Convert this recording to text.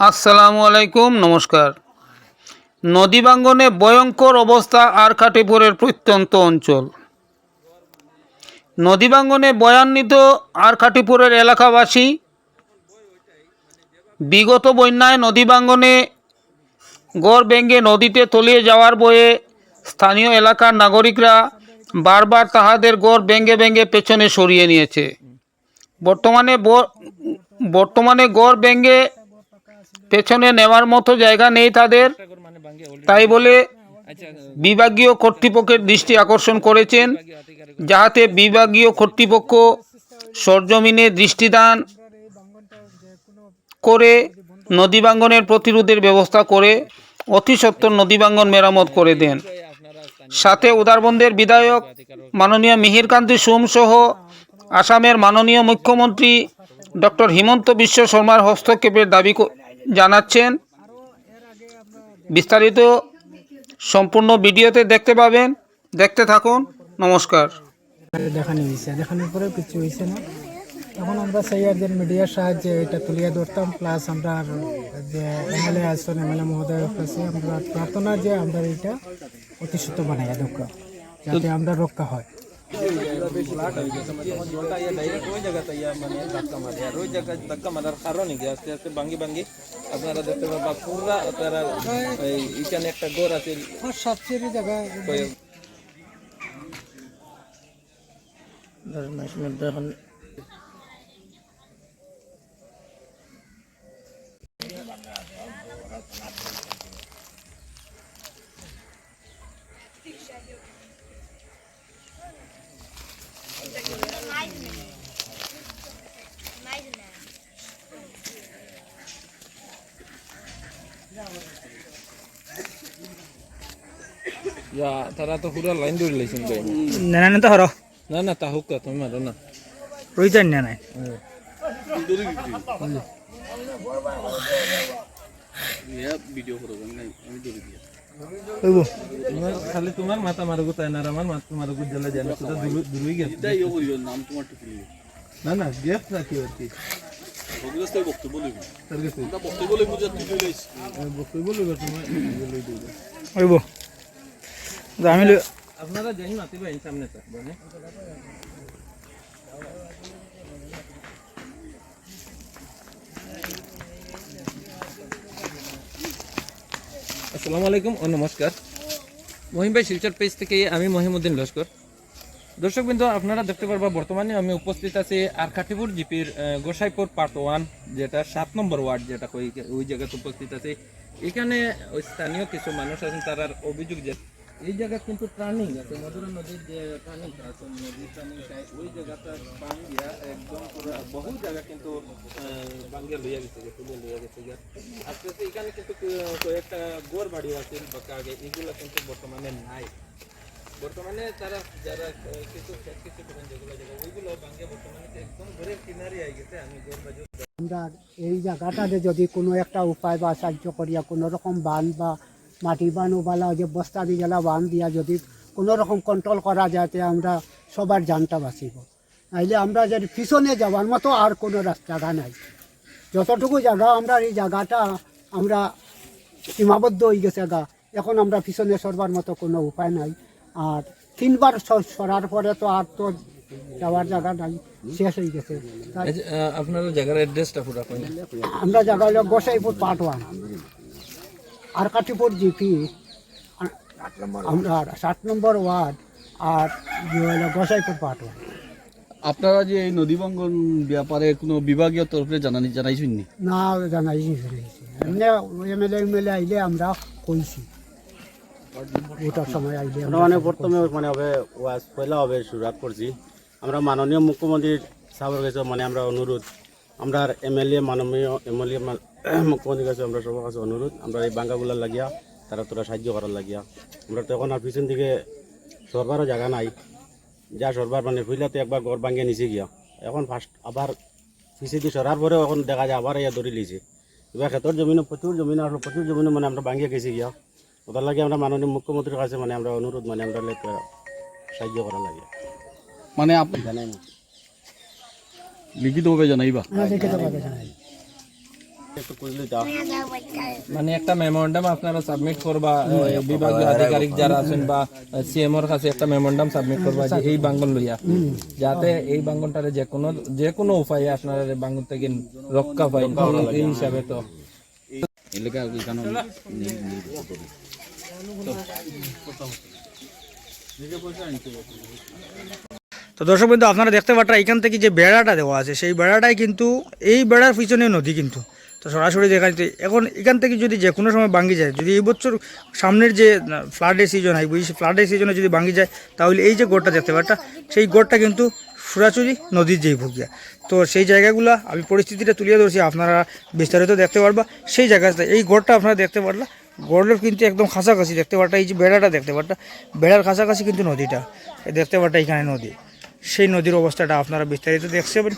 আসসালামু আলাইকুম, নমস্কার। নদী বাঙ্গনে ভয়ঙ্কর অবস্থা আর আরকাটিপুরের প্রত্যন্ত অঞ্চল। নদী বাঙ্গনে বয়ান্বিত আরকাটিপুরের এলাকাবাসী বিগত বন্যায় নদী বাঙ্গনে গড় ভেঙে নদীতে তলিয়ে যাওয়ার বয়ে স্থানীয় এলাকার নাগরিকরা বারবার তাহাদের গড় ভেঙে ভেঙে পেছনে সরিয়ে নিয়েছে। বর্তমানে বর্তমানে গড় ভেঙে পেছনে নেওয়ার মতো জায়গা নেই তাদের। তাই বলে বিভাগীয় কর্তৃপক্ষের দৃষ্টি আকর্ষণ করেছেন, যাহাতে বিভাগীয় কর্তৃপক্ষ সরজমিনে দৃষ্টিদান করে নদী ভাঙ্গনের প্রতিরোধের ব্যবস্থা করে অতি সত্বর নদী ভাঙ্গন মেরামত করে দেন। সাথে উদারবন্দের বিধায়ক মাননীয় মিহিরকান্তি সোম সহ আসামের মাননীয় মুখ্যমন্ত্রী ডক্টর হিমন্ত বিশ্ব শর্মার হস্তক্ষেপের দাবি জানাচ্ছেন। বিস্তারিত সম্পূর্ণ ভিডিওতে দেখতে পাবেন। দেখতে থাকুন। নমস্কার। দেখানো হয়েছে দেখানোর পরে কিছু হয়েছে না। এখন আমরা সেই একজন মিডিয়ার সাহায্যে এটা তুলিয়ে ধরতাম। প্লাস আমরা যে এমএলএ আসছেন এমএলএ মহোদয়ের কাছে আমরা প্রার্থনা যে আমরা এটা অতি বানাই দরকার যাতে আমরা রক্ষা হয়। জলটা ইয়া ডাইরেক্ট ওই জায়গাতে ইয়া মানে ধাক্কা মারে আর ওই জায়গায় ধাক্কা মারার কারণে কি আস্তে আস্তে ভাঙ্গি ভাঙ্গি আপনারা দেখতে পাবা পুরা তারা এই এখানে একটা গড় আছে সবচেয়ে জায়গা কয়েক- ইয়া তারা তো পুরা লাইন ধরে লাইছেন কই না না তো হরো না না তা হোক তুমি মারো না। রই যান না নাই? হইব তোমার খালি তোমার মাথা মারগো তাই না আর আমার মাথা মারগো জ্বালা জানা সেটা দূরই গেছে। না না গেছ না কি আর কি তার কাছে বক্তব্য তোমার হইব আমি আপনারা সামনে আসসালামু আলাইকুম ও নমস্কার। মহিম ভাই শিলচর পেজ থেকে আমি মহিমুদ্দিন লস্কর। দর্শক বিন্দু, আপনারা দেখতে পারবা, বর্তমানে আমি উপস্থিত আছি আর আরকাটিপুর জিপির গোসাইপুর পার্ট ওয়ান যেটা সাত নম্বর ওয়ার্ড যেটা ওই জায়গাতে উপস্থিত আছে। এখানে ওই স্থানীয় কিছু মানুষ আছেন তার অভিযোগ যে এই জায়গা কিন্তু ট্রানিং আছে, মধুরা নদীর যে ট্রানিং আছে, নদীর ট্রানিং ওই জায়গাটা বাঙ্গিয়া একদম পুরো বহু জায়গা কিন্তু বাঙ্গিয়া লইয়া গেছে তুলে লইয়া গেছে আস্তে আস্তে এখানে কিন্তু কয়েকটা গোর বাড়ি আছে, বাঁকা আগে এগুলো কিন্তু বর্তমানে নাই। বর্তমানে তারা যারা কিছু কিছু করেন যেগুলো জায়গা ওইগুলো বাঙ্গিয়া বর্তমানে একদম ঘরের কিনারে আই গেছে, আমি গোর বাজু আমরা এই জায়গাটাতে যদি কোনো একটা উপায় বা সাহায্য করিয়া কোনো রকম বান বা মাটি বান ওবালা যে বস্তা দিয়ে গেলা বান দিয়া যদি কোনো রকম কন্ট্রোল করা যায় তে আমরা সবার জানটা বাঁচিব। নাইলে আমরা যদি পিছনে যাওয়ার মতো আর কোনো জায়গা নাই। যতটুকু জায়গা আমরা এই জায়গাটা আমরা সীমাবদ্ধ হয়ে গেছে গা। এখন আমরা পিছনে সরবার মতো কোনো উপায় নাই। আর তিনবার সরার পরে তো আর তো যাওয়ার জায়গা নাই শেষ হয়ে গেছে। আপনার জায়গার অ্যাড্রেসটা আমরা জায়গা হলো গোসাইপুর পার্ট ওয়ান আর কাটিপুর জিপি আমরা সাত নম্বর ওয়ার্ড আর যে হলো গোসাইপুর পার্ট আপনারা যে এই নদী ভাঙ্গন ব্যাপারে কোনো বিভাগীয় তরফে জানানি জানাইছেন নি না জানাইছি। ফেলেছি এমনি এমএলএ এমএলএ আইলে আমরা কইছি। ওটার সময় আইলে মানে প্রথমে মানে হবে ওয়াজ পয়লা হবে শুরুয়াত করছি। আমরা মাননীয় মুখ্যমন্ত্রীর সাহেবের কাছে মানে আমরা অনুরোধ। আমরা এমএলএ মাননীয় এমএলএ মুখ্যমন্ত্রীর কাছে আমরা সবার কাছে অনুরোধ আমরা এই বাঙ্গাগুলার লাগিয়া তারা তোরা সাহায্য করার লাগিয়া। আমরা তো এখন আর পিছন দিকে সরবারও জায়গা নাই। যা সরবার মানে ফুইলাতে একবার ঘর ভাঙিয়ে নিচে গিয়া। এখন ফার্স্ট আবার পিছিয়ে দিয়ে সরার পরেও এখন দেখা যায় আবার ইয়া ধরে লিছে এবার ক্ষেতর জমিনে প্রচুর জমিনে আসলো প্রচুর জমিনে মানে আমরা ভাঙিয়ে গেছি গিয়া। ওটার লাগে আমরা মাননীয় মুখ্যমন্ত্রীর কাছে মানে আমরা অনুরোধ মানে আমরা লাইক সাহায্য করার লাগে মানে আপনি জানাই না লিখিতভাবে জানাইবা লিখিতভাবে জানাই মানে একটা মেমোরেন্ডাম আপনারা সাবমিট করবা বিভাগীয় আধিকারিক যারা আছেন বা সিএমওর কাছে একটা মেমোরেন্ডাম সাবমিট করবা যে এই বাঙ্গন লইয়া। যাতে এই বাঙ্গনটারে যে কোনো যে কোনো উপায়ে আপনারা এই বাঙ্গন থেকে রক্ষা পাই এই হিসাবে তো। তো দর্শক বিন্দু আপনারা দেখতে পাচ্ছেন এখান থেকে যে বেড়াটা দেওয়া আছে সেই বেড়াটাই কিন্তু এই বেড়ার পিছনে নদী কিন্তু। তো সরাসরি দেখা যেতে এখন এখান থেকে যদি যে কোনো সময় ভাঙ্গি যায়, যদি এই বছর সামনের যে ফ্লাডের সিজন হয় বুঝি ফ্লাডের সিজনে যদি ভাঙ্গি যায়, তাহলে এই যে গড়টা দেখতে পাচ্ছেন সেই গড়টা কিন্তু সরাসরি নদীর যেই ভুগিয়া। তো সেই জায়গাগুলো আমি পরিস্থিতিটা তুলিয়ে ধরছি, আপনারা বিস্তারিত দেখতে পারবা। সেই জায়গাটা এই গড়টা আপনারা দেখতে পারলা, গড়ের কিন্তু একদম কাছাকাছি দেখতে পারটা এই যে বেড়াটা দেখতে পারটা বেড়ার কাছাকাছি কিন্তু নদীটা দেখতে পারটা এখানে নদী। সেই নদীর অবস্থাটা আপনারা বিস্তারিত পাবেন